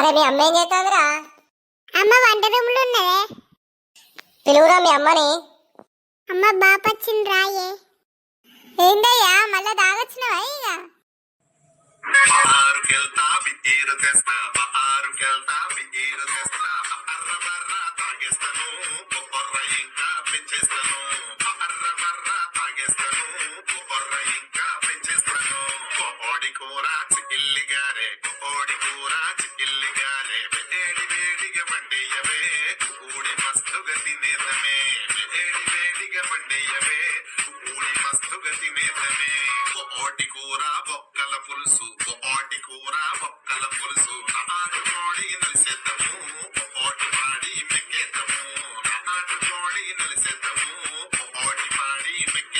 అరే మీ అమ్మ ఏం చేస్తుందిరా? అమ్మ వంట రూమ్లో ఉన్నదే. పిలువురా మీ అమ్మని. అమ్మ బాపచ్చింది రాయే ఏందయ్యా మళ్ళా దాగొచ్చినవా ఇక? ఆరుకెళ్తా బియ్యరు తెస్తా ఆరుకెళ్తా కూర చిల్లి కోడి కూర చిల్లి వేడి వేడిగా వండేయవే కూడి మస్తుగా తినేదమే వేడి వేడిగా కూడి మస్తుగా తినేదమే కూర బొక్కల పులుసు కూర బొక్కల పులుసు నాటు కోడి నలిసేద్దాము పాడి మెక్కేద్దాము నాటు కోడి నలిసేద్దాము పాడి మెక్కేద్దాము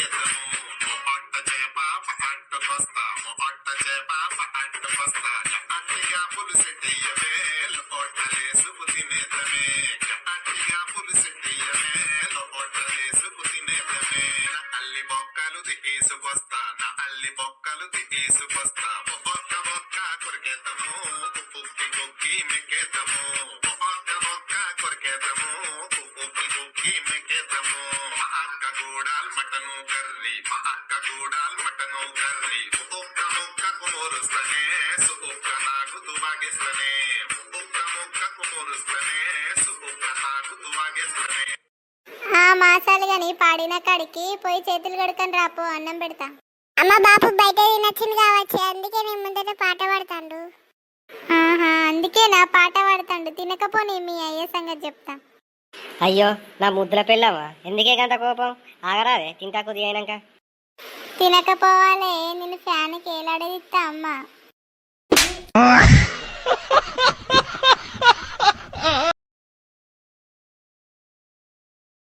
మా అక్క గూడాల్ మటను కర్రీ. మా అక్క గూడాల్ మటను కర్రీ. ఆ మాసాలు గాని పాడిన కాడికి పోయి చేతులు కడుకొని రాపో అన్నం పెడతా. అమ్మ బాపు బయట తినొచ్చింది కావచ్చు అందుకే నేను ముందట పాట పాడతాడు. ఆహా అందుకే నా పాట పాడతాడు. తినకపోని మీ అయ్యే సంగతి చెప్తా. అయ్యో నా ముద్ర పెళ్ళామా ఎందుకే గంత కోపం? ఆగరాదే తింటా కొద్ది అయినాక. తినకపోవాలే నేను ఫ్యాన్కి ఏలాడదిస్తా అమ్మ.